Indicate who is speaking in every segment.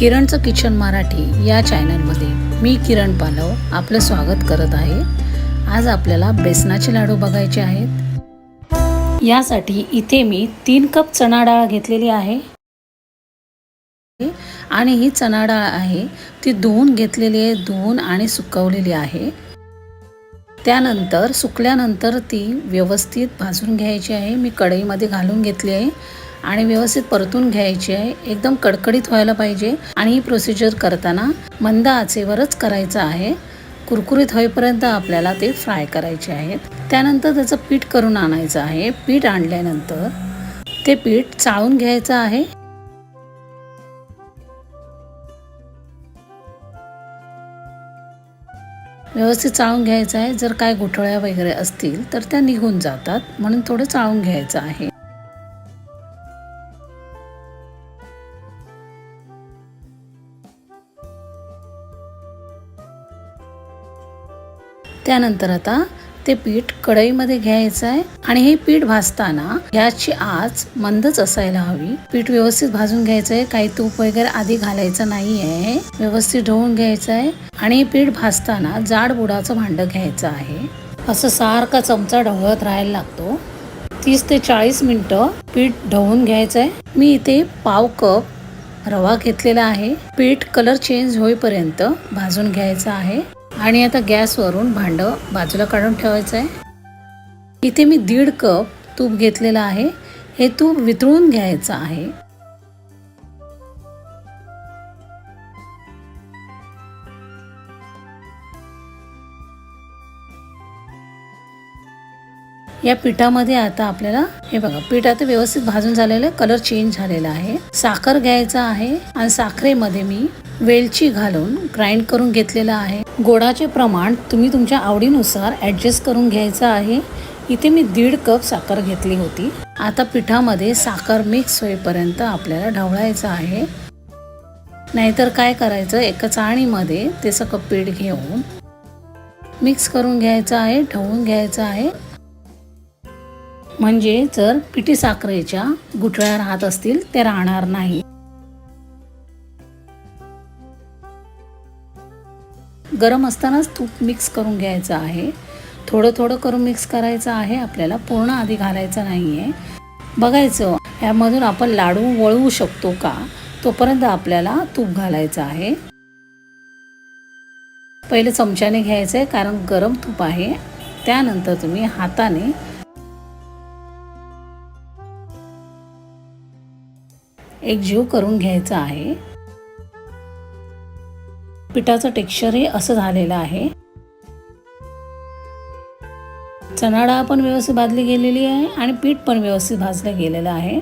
Speaker 1: किरणचं kitchen Marathi या चॅनलमध्ये मी किरण पालव आपलं स्वागत करत आहे. आज आपल्याला बेसनाचे लाडू बघायचे आहेत. यासाठी इथे मी तीन कप चणा डाळ घेतलेली आहे. आणि ही चणा डाळ आहे ती धुवून घेतलेली आहे धुवून आणि सुकवलेली आहे. त्यानंतर सुकल्यानंतर ती व्यवस्थित भाजून घ्यायची आहे. मी कढईमध्ये घालून घेतली आहे. आणि व्यवस्थित परतून घ्यायची आहे. एकदम कडकडीत व्हायला पाहिजे. आणि ही प्रोसिजर करताना मंद आचेवरच करायचं आहे. कुरकुरीत होईपर्यंत आपल्याला ते फ्राय करायचे आहेत. त्यानंतर त्याचं पीठ करून आणायचं आहे. पीठ आणल्यानंतर ते पीठ चाळून घ्यायचं आहे. व्यवस्थित चाळून घ्यायचं आहे. जर काय गुठळ्या वगैरे असतील तर त्या निघून जातात. म्हणून थोडं चाळून घ्यायचं आहे. त्यानंतर आता ते पीठ कढईमध्ये घ्यायचं आहे. आणि हे पीठ भाजताना गॅसची आच मंदच असायला हवी. पीठ व्यवस्थित भाजून घ्यायचं आहे. काही तूप वगैरे आधी घालायचं नाही आहे व्यवस्थित ढवून घ्यायचं आहे. आणि हे पीठ भाजताना जाड बुडाचं भांडं घ्यायचं आहे. असं सारखा चमचा ढवळत राहायला लागतो. तीस ते चाळीस मिनटं पीठ ढवून घ्यायचं आहे मी इथे पाव कप रवा घेतलेला आहे. पीठ कलर चेंज होईपर्यंत भाजून घ्यायचं आहे. आणि आता गॅसवरून भांडं बाजूला काढून ठेवायचं आहे. इथे मी दीड कप तूप घेतलेलं आहे. हे तूप वितळून घ्यायचं आहे. या पिठामध्ये आता आपल्याला हे बघा पीठ आता व्यवस्थित भाजून झालेलं आहे. कलर चेंज झालेला आहे. साखर घ्यायचा आहे. आणि साखरेमध्ये मी वेलची घालून ग्राइंड करून घेतलेलं आहे. गोडाचे प्रमाण तुम्ही तुमच्या आवडीनुसार ॲडजस्ट करून घ्यायचं आहे. इथे मी दीड कप साखर घेतली होती. आता पिठामध्ये साखर मिक्स होईपर्यंत आपल्याला ढवळायचं आहे. नाहीतर काय करायचं? एका चाळणीमध्ये ते सगळं पीठ घेऊन मिक्स करून घ्यायचं आहे ढवळून घ्यायचं आहे. म्हणजे जर पिठी साखरेच्या गुठळ्या राहत असतील ते राहणार नाही. गरम असतानाच तूप मिक्स करून घ्यायचं आहे. थोडं थोडं करून मिक्स करायचं आहे. आपल्याला पूर्ण आधी घालायचं नाही आहे बघायचं यामधून आपण लाडू वळवू शकतो का? तोपर्यंत आपल्याला तूप घालायचं आहे. पहिले चमच्याने घ्यायचं आहे कारण गरम तूप आहे. त्यानंतर तुम्ही हाताने एक जीव करून घ्यायचा आहे. पिठाचं टेक्स्चरही असं झालेलं आहे. चणाडा पण व्यवस्थित भाजली गेलेली आहे आणि पीठ पण व्यवस्थित भाजलं गेलेलं आहे.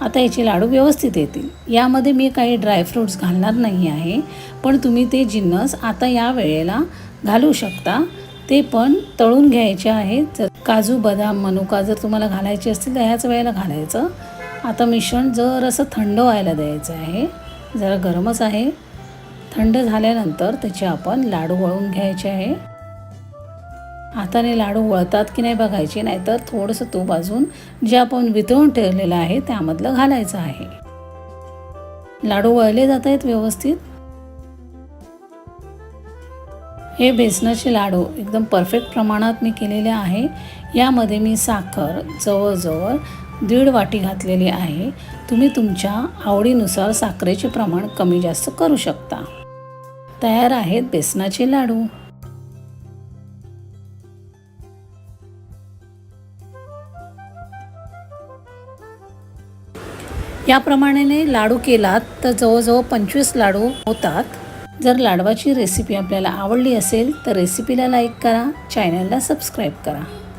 Speaker 1: आता याचे लाडू व्यवस्थित येतील. यामध्ये मी काही ड्रायफ्रूट्स घालणार नाही आहे पण तुम्ही ते जिन्नस आता या वेळेला घालू शकता. ते पण तळून घ्यायचे आहेत जर काजू बदाम मनुका जर तुम्हाला घालायचे असतील तर ह्याच वेळेला घालायचं. आता मिश्रण जर असं थंड व्हायला द्यायचं आहे. जरा गरमच आहे. थंड झाल्यानंतर त्याचे आपण लाडू वळून घ्यायचे आहे. हाताने लाडू वळतात की नाही बघायचे नाहीतर थोडंसं तूप अजून जे आपण वितळून ठेवलेलं आहे त्यामधलं घालायचं आहे. लाडू वळले जात आहेत व्यवस्थित. हे बेसनाचे लाडू एकदम परफेक्ट प्रमाणात मी केलेले आहे. यामध्ये मी साखर जवळजवळ दीड वाटी घातलेली आहे. तुम्ही तुमच्या आवडीनुसार साखरेचे प्रमाण कमी जास्त करू शकता. तयार आहेत बेसनाचे लाडू. याप्रमाणे लाडू केलात तर जवळजवळ पंचवीस लाडू होतात. जर लाडवाची रेसिपी आपल्याला आवडली असेल तर रेसिपीला लाईक करा चॅनलला सबस्क्राईब करा.